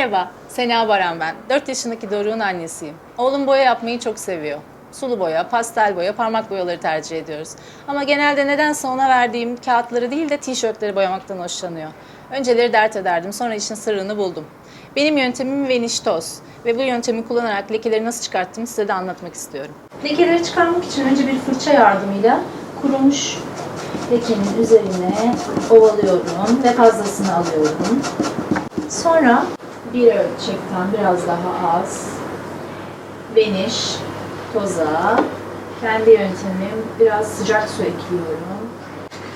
Merhaba, Sena Baran ben. 4 yaşındaki Doruk'un annesiyim. Oğlum boya yapmayı çok seviyor. Sulu boya, pastel boya, parmak boyaları tercih ediyoruz. Ama genelde nedense ona verdiğim kağıtları değil de tişörtleri boyamaktan hoşlanıyor. Önceleri dert ederdim, sonra işin sırrını buldum. Benim yöntemim Vanish Toz ve bu yöntemi kullanarak lekeleri nasıl çıkarttığımı size de anlatmak istiyorum. Lekeleri çıkarmak için önce bir fırça yardımıyla kurumuş lekenin üzerine ovalıyorum ve fazlasını alıyorum. Sonra bir ölçekten biraz daha az beniş toza kendi yöntemim biraz sıcak su ekliyorum.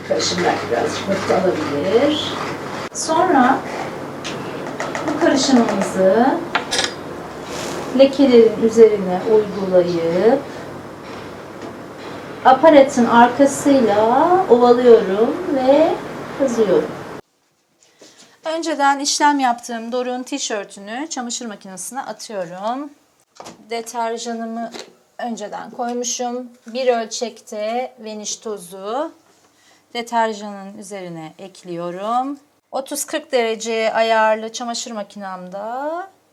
Karışım belki birazcık nokta alabilir. Sonra bu karışımımızı lekelerin üzerine uygulayıp aparatın arkasıyla ovalıyorum ve kazıyorum. Önceden işlem yaptığım Doruk'un tişörtünü çamaşır makinesine atıyorum. Deterjanımı önceden koymuşum. Bir ölçekte veniş tozu deterjanın üzerine ekliyorum. 30-40 derece ayarlı çamaşır makinemde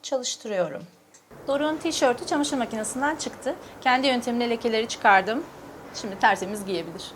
çalıştırıyorum. Doruk'un tişörtü çamaşır makinesinden çıktı. Kendi yöntemimle lekeleri çıkardım. Şimdi tertemiz giyebilir.